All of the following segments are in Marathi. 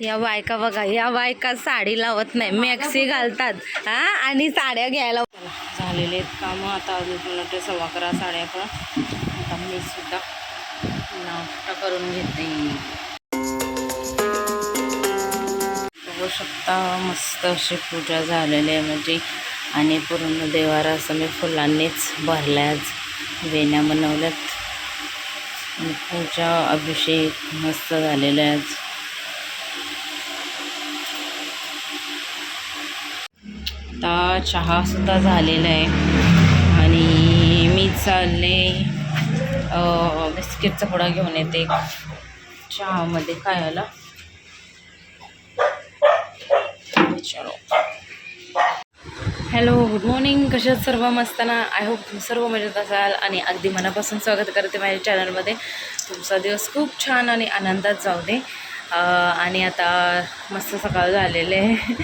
या बायका बघा या बायका साडी लावत नाही. मॅक्सी घालतात. हा? आणि साड्या घ्यायला झालेले आहेत कामं. आता अजून मला ते सव्वा अकरा साडे अकरा आता मी सुद्धा नाश्ता करून घेते. बघू शकता मस्त अशी पूजा झालेली आहे म्हणजे आणि पूर्ण देवारा असं मी फुलांनीच भरलाय आज वेण्या बनवल्यात. पूजा अभिषेक मस्त झालेला आहे आज आता चहासुद्धा झालेला आहे. आणि मी चालले बिस्किटचा पुडा घेऊन येते. चहामध्ये खायला चलो हॅलो गुड मॉर्निंग कशा सर्व? मस्त ना? आय होप तुम्ही सर्व मजेत असाल. आणि अगदी मनापासून स्वागत करते माझ्या चॅनलमध्ये तुमचा दिवस खूप छान आणि आनंदात जाऊ दे. आणि आता मस्त सकाळ झालेले आहे.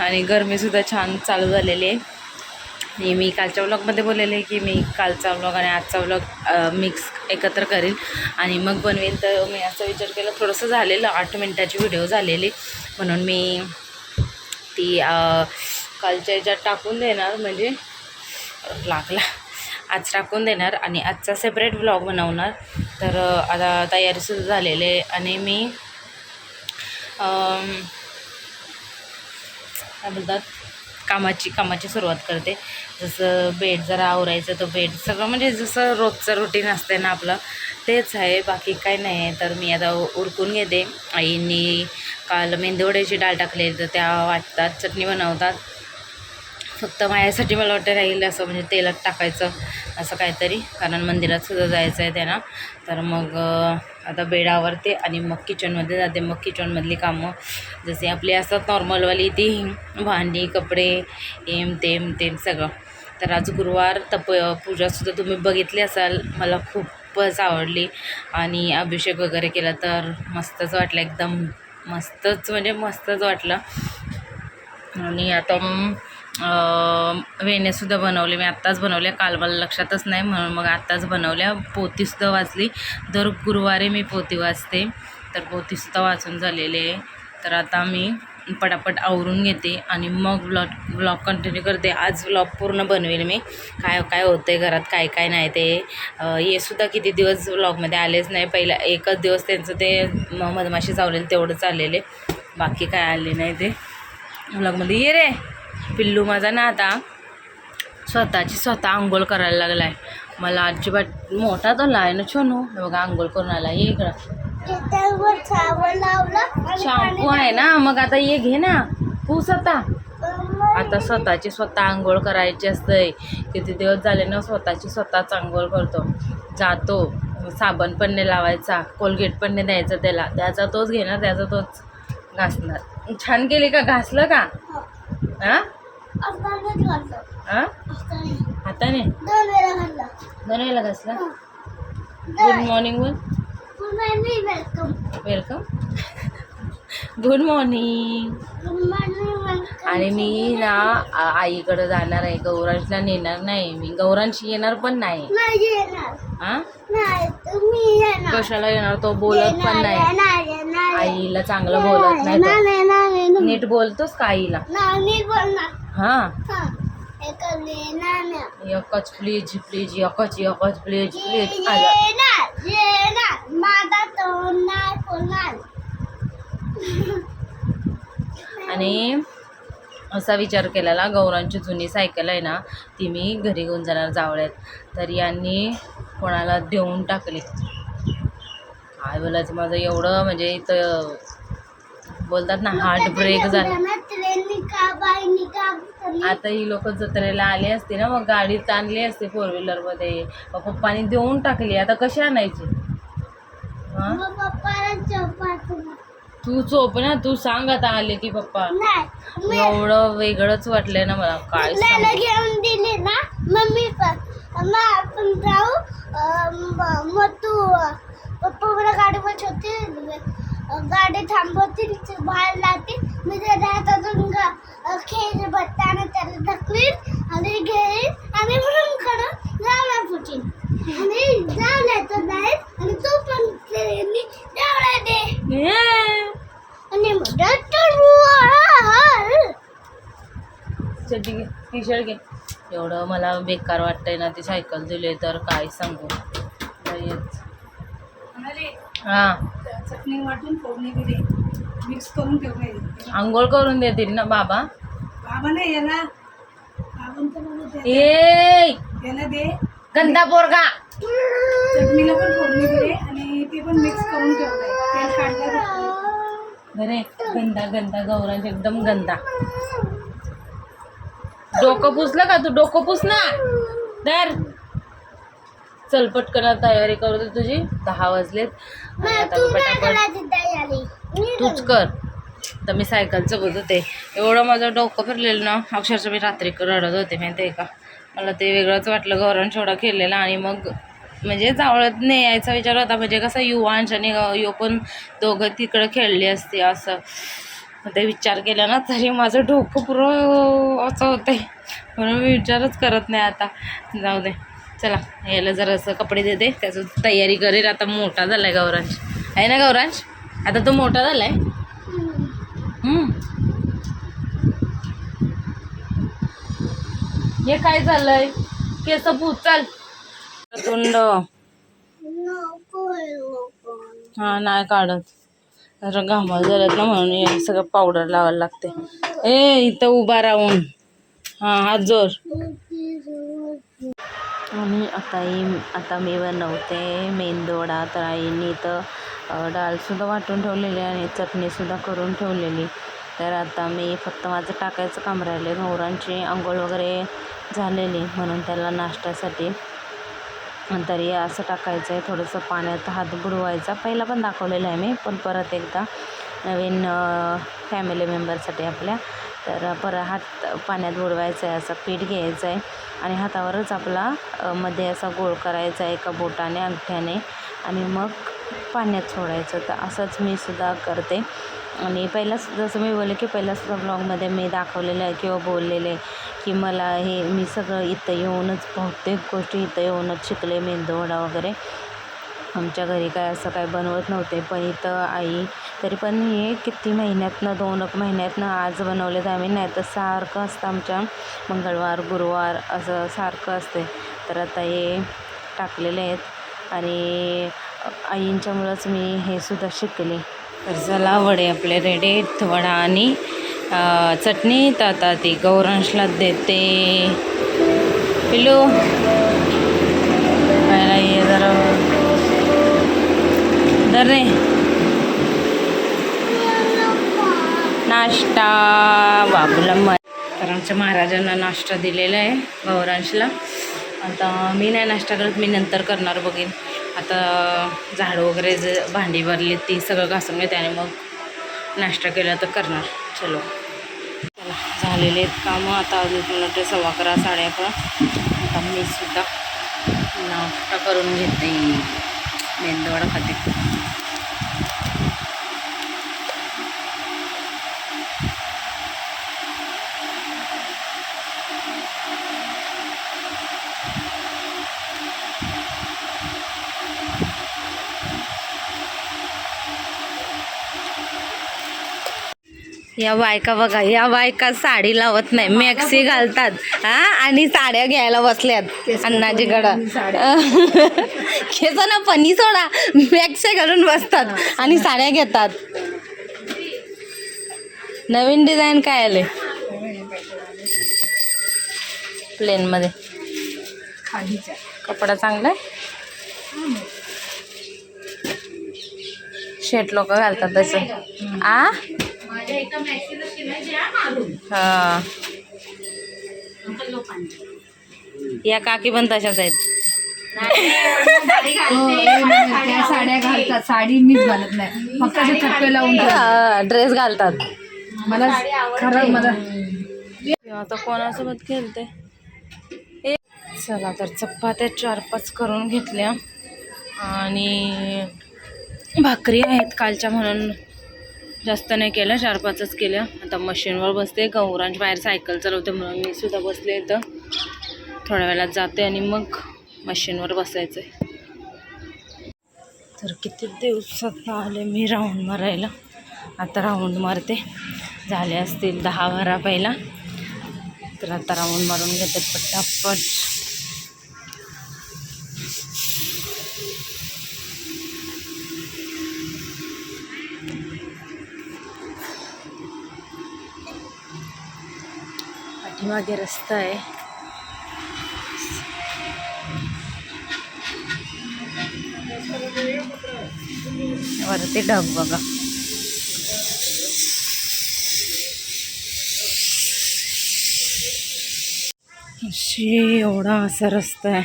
आणि गरमीसुद्धा छान चालू झालेली आहे. आणि मी कालच्या व्लॉगमध्ये बोललेले की मी कालचा व्लॉग आणि आजचा व्लॉग मिक्स एकत्र करेल आणि मग बनवेन. तर मी असा विचार केला थोडंसं झालेलं आठ मिनटाची व्हिडिओ झालेली. म्हणून मी ती कालच्या याच्यात टाकून देणार. म्हणजे लागला. आज टाकून देणार आणि आजचा सेपरेट व्लॉग बनवणार. तर आता तयारीसुद्धा झालेली आहे. आणि मी काय बोलतात? कामाची कामाची सुरुवात करते. जसं बेड जरा आवरायचं तर बेड सगळं म्हणजे जसं रोजचं रुटीन असते ना आपलं तेच आहे. बाकी काय नाही आहे. तर मी आता उरकून घेते. आईंनी काल मेंदीवड्याची डाळ टाकली तर त्या वाटतात. चटणी बनवतात. फक्त माझ्यासाठी मला वाटतं राहील असं म्हणजे तेलात टाकायचं असं काहीतरी. कारण मंदिरात सुद्धा जायचं आहे त्यांना. तर मग आता बेड आवरते आणि मग किचनमध्ये जाते. मग किचनमधली कामं जसे आपली असतात नॉर्मलवाली ती भांडी कपडे एम तेम तेम सगळं. तर आज गुरुवार तप पूजासुद्धा तुम्ही बघितली असाल. मला खूपच आवडली. आणि अभिषेक वगैरे केला तर मस्तच वाटलं. एकदम मस्तच म्हणजे मस्तच वाटलं. आणि आता वेण्यासुद्धा बनवले मी आत्ताच बनवल्या. काल मला लक्षातच नाही म्हणून मग आत्ताच बनवल्या. पोतीसुद्धा वाचली दर गुरुवारी मी पोती वाचते तर पोतीसुद्धा वाचून झालेले आहे. तर आता मी पटापट आवरून घेते आणि मग ब्लॉग ब्लॉग कंटिन्यू करते. आज ब्लॉग पूर्ण बनवेल मी. काय काय होतं आहे घरात? काय काय नाही ते. हे सुद्धा किती दिवस ब्लॉगमध्ये आलेच नाही. पहिला एकच दिवस त्यांचं ते मधमाशी चावलेलं तेवढं चाललेले बाकी काय आले नाही ते. ब्लॉगमध्ये ये रे. पिल्लू माझा ना आता स्वतःची स्वतः आंघोळ करायला लागला आहे मला अजिबात मोठा तो लाय ना छोनू. हे बघा आंघोळ करून आला ये इकडं. शॅम्पू आहे ना. मग आता ये घे ना. पूस आता आता स्वतःची स्वतः आंघोळ करायची असते किती दिवस झाले ना स्वतःची स्वतःच आंघोळ करतो. जातो. साबण पण नाही लावायचा. कोलगेट पण नाही द्यायचं त्याला. त्याचा तोच घेणार त्याचा तोच घासणार. छान केली का? घासलं का? हाताने? दोन वेळेला घासला? गुड मॉर्निंग बोल. वेलकम गुड मॉर्निंग आणि मी ना आईकडे जाणार आहे. गौरांशला नेणार नाही मी. गौरांशी येणार पण नाही. हा कशाला येणार? तो बोलत पण नाही. आईला चांगलं बोलत नाही. नीट बोलतोस का आईला? हा. एकच प्लीज प्लीज एकच एकच प्लीज प्लीज आणि असा विचार केलेला. गौरांची जुनी सायकल आहे ना ती मी घरी घेऊन जाणार जावळ्यात तर यांनी कोणाला देऊन टाकली. काय बोलायचं माझं एवढं म्हणजे इथं बोलतात ना हार्ट ब्रेक झालं. आता ही लोक जत्रेला आली असते ना मग गाडीत आणली असते फोर व्हीलरमध्ये मग पप्पानी देऊन टाकली. आता कशी आणायची? हा? तू चोप ना तू सांग आता आले की पप्पा एवढं वेगळंच वाटलंय ना मला काय. घेऊन दिली ना मम्मी पण मग आपण जाऊ अं, म- मग तू पप्पा मला गाडीवर ठेवते गाडी थांबवतील ते बाहेर लावतील मी त्याच्या हातातून गा- खेळ बट्टाने त्याला ढकलीन आणि घेईन आणि म्हणून खरं जावला फुटीन आणि जावला तर नाही आणि तो पण जावला दे ये. टी शर्ट घे. एवढं मला बेकार वाटतंय ना ती सायकल दिले तर काय सांगू? आंघोळ करून देतील ना बाबा? बाबा नाही दे गंदा पोरगा! चटणीला पण फोडणी दिली आणि ते पण मिक्स करून ठेवलंय अरे गंदा गंदा गौरांश एकदम गंदा. डोकं पुसलं का तू? डोकं पुस ना दर चल पटकन तयारी करू दे तुझी. दहा वाजलेत. आता पटापट तूच कर. तर मी सायकलचं बघत होते. एवढं माझं डोकं फिरलेलं ना. अक्षरशः मी रात्री रडत होते माहिती आहे का? मला ते वेगळंच वाटलं. गौरण छोडा केलेला आणि मग म्हणजे जावळत नाही यायचा विचार होता. म्हणजे कसं युवांश आणि यो पण दोघं तिकडं खेळली असते असं. ते विचार केला ना तरी माझं डोकं पुरं असं होतंय. म्हणून मी विचारच करत नाही आता. जाऊ दे. चला याला जरासं कपडे देते त्याचं तयारी करेल. आता मोठा झाला आहे गौरांश. आहे ना गौरांश? आता तो मोठा झाला आहे हे काय झालंय? केस पूत चाल. तोंड. हा नाही काढत. जरा घामाल झाल्यात ना म्हणून हे सगळं पावडर लावायला लागते. ए इथं उभा राहून. हा हात जोर. आणि आता आता मी बनवते मेंदोडा तर आईने इथं डाळसुद्धा वाटून ठेवलेली आणि चटणीसुद्धा करून ठेवलेली. तर आता मी फक्त माझं टाकायचं काम राहिले गौरांची आंघोळ वगैरे झालेली म्हणून त्याला नाश्त्यासाठी. तरी असं टाकायचं आहे थोडंसं पाण्यात हात बुडवायचा. पहिला पण दाखवलेलं आहे मी पण परत एकदा नवीन फॅमिली मेंबरसाठी आपल्या. तर पर हात पाण्यात बुडवायचं आहे असं पीठ घ्यायचं आहे आणि हातावरच आपला मध्ये असा गोळ करायचा आहे एका बोटाने अंगठ्याने आणि मग पाण्यात सोडायचं तर असंच मी सुद्धा करते. आणि पहिलाच जसं मी बोलले की पहिल्या सुद्धा ब्लॉगमध्ये मी दाखवलेलं आहे किंवा बोललेले आहे की मला हे मी सगळं इथं येऊनच बहुतेक गोष्टी इथं येऊनच शिकले मेंदूवडा वगैरे. आमच्या घरी काय असं काय बनवत नव्हते पण इथं आई तरी पण हे किती महिन्यातनं दोन एक महिन्यातनं आज बनवले तर आम्ही. नाही तर सारखं असतं आमच्या मंगळवार गुरुवार असं सारखं असते. तर आता हे टाकलेले आहेत. आणि आईंच्यामुळंच मी हे सुद्धा शिकले. तर चला वडे आपले रेडी वडा आणि चटणी. तर आता ती गौरांशला देते. पिलू खायला ये जरा. दर रे. नाश्ता. बाबूला म तर आमच्या महाराजांना नाश्ता दिलेला आहे गौरांशला. आता मी नाही नाश्ता करत मी नंतर करणार बघेन. आता झाडं वगैरे जे भांडी भरली ती सगळं घासून घेते आणि मग नाश्ता केला तर करणार. चलो. चला झालेले आहेत कामं. आता अजून ते सव्वा अकरा साडे अकरा. आता मी सुद्धा नाश्ता करून घेते. मेंदवडा खाते. या बायका बघा या बायका साडी लावत नाही. मॅक्सी घालतात. हा? आणि साड्या घ्यायला बसल्यात. अण्णाजीकडं खेच ना पनी सोडा. मॅक्सी घालून बसतात आणि साड्या घेतात. नवीन डिझाईन काय आले? प्लेन मध्ये. कपडा चांगला आहे? शेट लोक घालतात तसं. आ? हा. या काकी पण तशाच आहेत. त्या साड्या घालतात. साडी मीच घालत नाही. फक्त असे थप्पे लावून. ड्रेस घालतात. मला खरं मला आता कोणासोबत खेळते? ए चला तर चपात्या चार पाच करून घेतल्या. आणि भाकरी आहेत कालच्या म्हणून. जास्त नाही केलं चार पाचच केलं आता मशीनवर बसते गौरांच्या बाहेर सायकल चालवते म्हणून मी सुद्धा बसले इथं. थोड्या वेळात जाते आणि मग मशीनवर बसायचं आहे तर किती दिवसात आले मी राऊंड मारायला. आता राऊंड मारते. झाले असतील दहा बारा पहिला. तर आता राऊंड मारून घेते पटापट. पाठीमागे रस्ता आहे. वरती ढग बघा. अशी एवढा असा रस्ता आहे.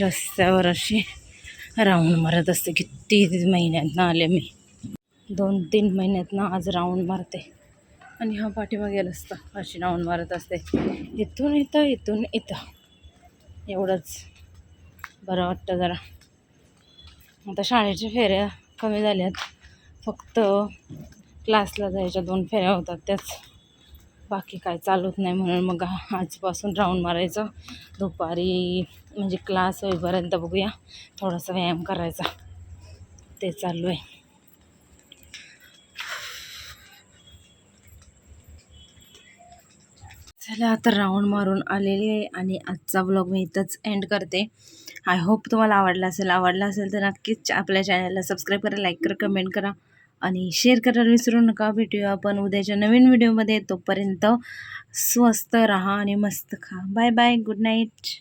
रस्त्यावर अशी राऊंड मारत असते. किती महिन्यातनं आले मी. दोन तीन महिन्यातनं आज राऊंड मारते. आणि हा पाठीमागे रस्ता. अशी राऊंड मारत असते. इथून इथं इथून इथं. एवढंच. बरं वाटतं जरा. आता शाळेच्या फेऱ्या कमी झाल्यात. फक्त क्लासला जायच्या दोन फेऱ्या होतात. त्याच बाकी काय चालूच नाही म्हणून मग आजपासून राऊंड मारायचं. दुपारी म्हणजे क्लास होईपर्यंत बघूया. थोडासा व्यायाम करायचा. ते चालू आहे. चला आता राऊंड मारून आलेली आहे आणि आजचा ब्लॉग मी इथंच एंड करते. आय होप तुम्हाला आवडला असेल. आवडला असेल तर नक्कीच आपल्या चॅनलला सबस्क्राईब करा लाईक करा कमेंट करा आणि शेअर करायला विसरू नका. भेटूया आपण उद्याच्या नवीन व्हिडिओमध्ये तोपर्यंत स्वस्त राहा आणि मस्त खा. Bye bye good night